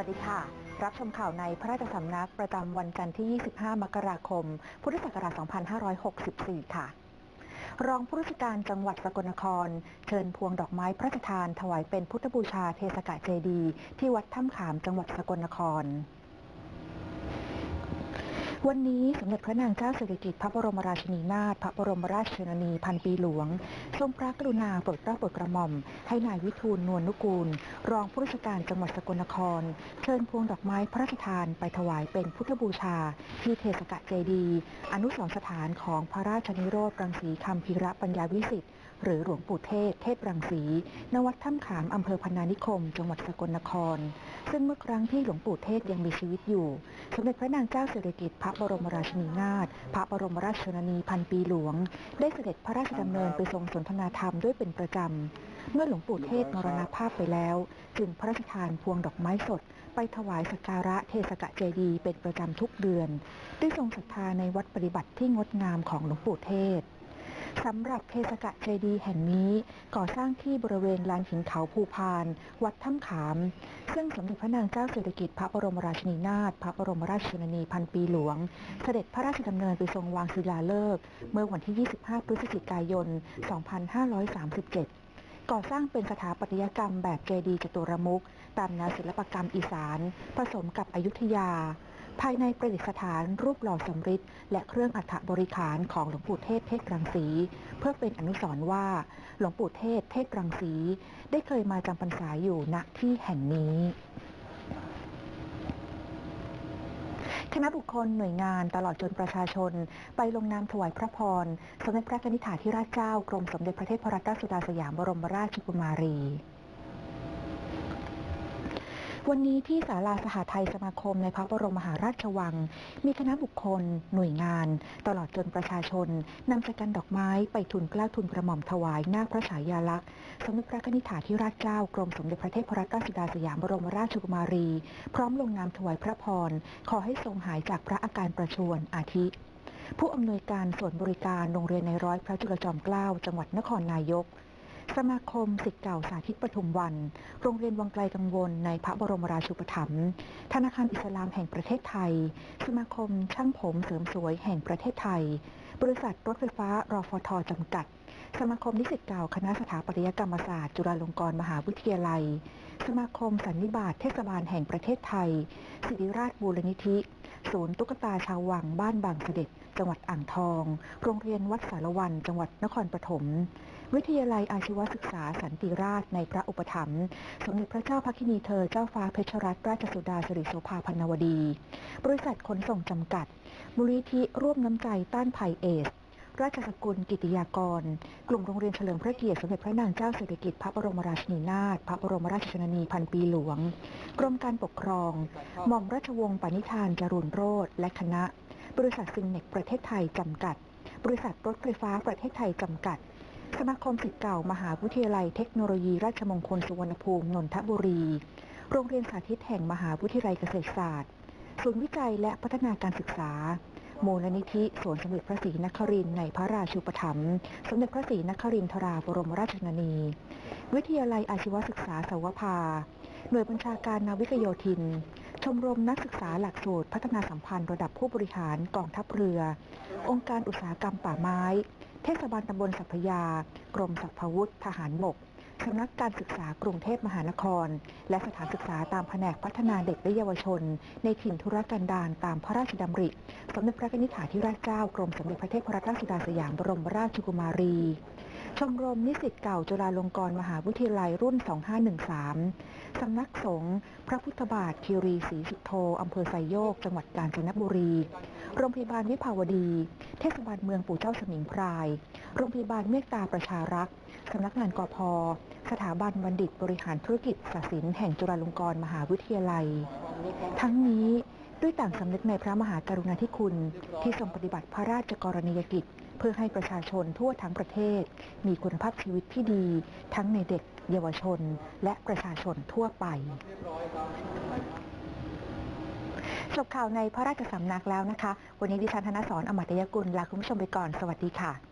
ัสดีค่ะ รับชมข่าวในพระราชสำนักประจำวันจันทร์ที่ 25 มกราคม พุทธศักราช 2564 ค่ะ รองผู้ราชการจังหวัดสกลนคร เชิญพวงดอกไม้พระราชทานถวายเป็นพุทธบูชาเทศกะเจดีย์ที่วัดถ้ำขามจังหวัดสกลนคร วันนี้สมเด็จพระนางเจ้าสิริกิติ์พระบรมราชินีนาถพระบรมราชชนนีพันปีหลวง ทรงพระกรุณาโปรดเกล้าโปรดกระหม่อม ให้นายวิทูลนวลนุกูล รองผู้ราชการจังหวัดสกลนคร เชิญพวงดอกไม้พระราชทานไปถวายเป็นพุทธบูชา ที่เทศกะเจดี อนุสรณ์สถานของพระราชนิโรธรังสีคำพิระปัญญาวิสิทธิ์ หรือหลวงปู่เทศ เทพรังสีณวัดถ้ำขามอำเภอพนานิคม จังหวัดสกลนคร ซึ่งเมื่อครั้งที่หลวงปู่เทศยังมีชีวิตอยู่ สมเด็จพระนางเจ้าสิริกิติ์พระบรมราชินีนาถพระบรมราชชนนีพันปีหลวง ได้เสด็จพระราชดำเนินไปทรงสนทนาธรรมด้วยเป็นประจำ เมื่อหลวงปู่เทศมรณภาพไปแล้ว จึงพระราชทานพวงดอกไม้สด ไปถวายสักการะเทศกะเจดีเป็นประจำทุกเดือน ด้วยทรงศรัทธาในวัดปฏิบัติที่งดงามของหลวงปู่เทศ สำหรับเทศกะเจดีย์แห่งนี้ก่อสร้างที่บริเวณลานหินเขาภูพาน วัดถ้ำขาม ซึ่งสมเด็จพระนางเจ้าสิริกิติ์พระบรมราชินีนาถพระบรมราชชนนีพันปีหลวง เสด็จพระราชดำเนินไปทรงวางศิลาฤกษ์เมื่อวันที่ 25 พฤศจิกายน 2537 ก่อสร้างเป็นสถาปัตยกรรมแบบเจดีย์จตุรมุขตามแนวศิลปกรรมอีสาน ผสมกับอยุธยา ภายในประดิษฐานรูปหล่อสมริดและเครื่องอัฐบริขารของหลวงปู่เทศเทศรังสี เพื่อเป็นอนุสรณ์ว่า หลวงปู่เทศเทศรังสี ได้เคยมาจำพรรษาอยู่ณที่แห่งนี้ คณะบุคคลหน่วยงานตลอดจนประชาชน ไปลงนามถวายพระพร สมเด็จพระนิธิถาธิราชเจ้ากรมสมเด็จพระเทพรัตนราชสุดาสยามบรมราชกุมารี วันนี้ที่ศาลาสหไทยสมาคมในพระบรมมหาราชวัง มีคณะบุคคล หน่วยงาน ตลอดจนประชาชนนำสกันดอกไม้ไปทุนกล้าทุนกระหม่อมถวายหน้าพระฉายาลักษณ์ สมเด็จพระนิธิถาธิราชเจ้ากรมสมเด็จพระเทพรัตนราชสุดาสยามบรมราชกุมารี พร้อมลงนามถวายพระพร ขอให้ทรงหายจากพระอาการประชวรอาทิผู้อำนวยการส่วนบริการโรงเรียนในร้อยพระจุลจอมเกล้าจังหวัดนครนายก สมาคมสิทธิ์เก่าสาธิตปทุมวัน โรงเรียนวังไกลกังวล ในพระบรมราชูปถัมภ์ ธนาคารอิสลามแห่งประเทศไทย สมาคมช่างผมเสริมสวยแห่งประเทศไทย บริษัทรถไฟฟ้ารอฟทจำกัด สมาคมนิสิตเก่าคณะสถาปัตยกรรมศาสตร์ จุฬาลงกรณ์มหาวิทยาลัย สมาคมสันนิบาตเทศบาลแห่งประเทศไทย สิริราชบูรณิธิ ศูนย์ตุ๊กตาชาววังบ้านบางเสด็จ จังหวัดอ่างทอง โรงเรียนวัดสารวัน จังหวัดนครปฐมวิทยาลัยอาชีวศึกษาสันติราชในพระอุปถัมภ์สมเด็จพระเจ้าพักคินีเธอเจ้าฟ้าเพชรรัตนราชสุดาสิริโสภาพันวดี บริษัทขนส่งจำกัดมูลนิธิร่วมน้ำใจต้านภัยเอส ราชสกุลกิติยากร กลุ่มโรงเรียนเฉลิมพระเกียรติสมเด็จพระนางเจ้าสิริกิติ์พระบรมราชินีนาถพระบรมราชชนนีพันปีหลวง กรมการปกครอง หม่อมราชวงศ์ปณิธานจรุนโรธและคณะ บริษัทซิงเน็กประเทศไทยจำกัด บริษัทรถไฟฟ้าประเทศไทยจำกัด สมาคมศิษย์เก่ามหาวิทยาลัยเทคโนโลยีราชมงคลสุวรรณภูมินนทบุรี โรงเรียนสาธิตแห่งมหาวิทยาลัยเกษตรศาสตร์ ศูนย์วิจัยและพัฒนาการศึกษา มูลนิธิสวนสมเด็จพระศรีนครินในพระราชูปถัมภ์สมเด็จพระศรีนครินทราบรมราชชนนี วิทยาลัยอาชีวศึกษาสาวภา หน่วยบัญชาการนาวิกโยธิน ชมรมนักศึกษาหลักสูตรพัฒนาสัมพันธ์ระดับผู้บริหารกองทัพเรือ องค์การอุตสาหกรรมป่าไม้ เทศบาลตำบลสัพพยา กรมสัพพวุธทหารบก สำนักการศึกษากรุงเทพมหานคร และสถานศึกษาตามแผนกพัฒนาเด็กและเยาวชน ในถิ่นธุรกันดารตามพระราชดำริ สมเด็จพระนิธิถาธิราชเจ้ากรมสมเด็จพระเทพรัตนราชสุดาสยามบรมราชกุมารี ชมรมนิสิตเก่าจุฬาลงกรณ์มหาวิทยาลัยรุ่น 2513 สำนักสงฆ์พระพุทธบาทคีรีศรีสุโธอำเภอไซโยก จังหวัดกาญจนบุรี โรงพยาบาลวิภาวดี เทศบาลเมืองปู่เจ้าสมิงพราย โรงพยาบาลเมตตาประชารักษ์สำนักงานกพสถาบันบัณฑิตบริหารธุรกิจศาสินแห่งจุฬาลงกรณ์มหาวิทยาลัย ทั้งนี้ ด้วยต่างสำนึกในพระมหากรุณาธิคุณ ที่ทรงปฏิบัติพระราชกรณียกิจ เพื่อให้ประชาชนทั่วทั้งประเทศ มีคุณภาพชีวิตที่ดี ทั้งในเด็ก เยาวชน และประชาชนทั่วไปจบข่าวในพระราชสำนักแล้วนะคะ วันนี้ดิฉันธนสรอมตยกุลลาคุณผู้ชมไปก่อน สวัสดีค่ะ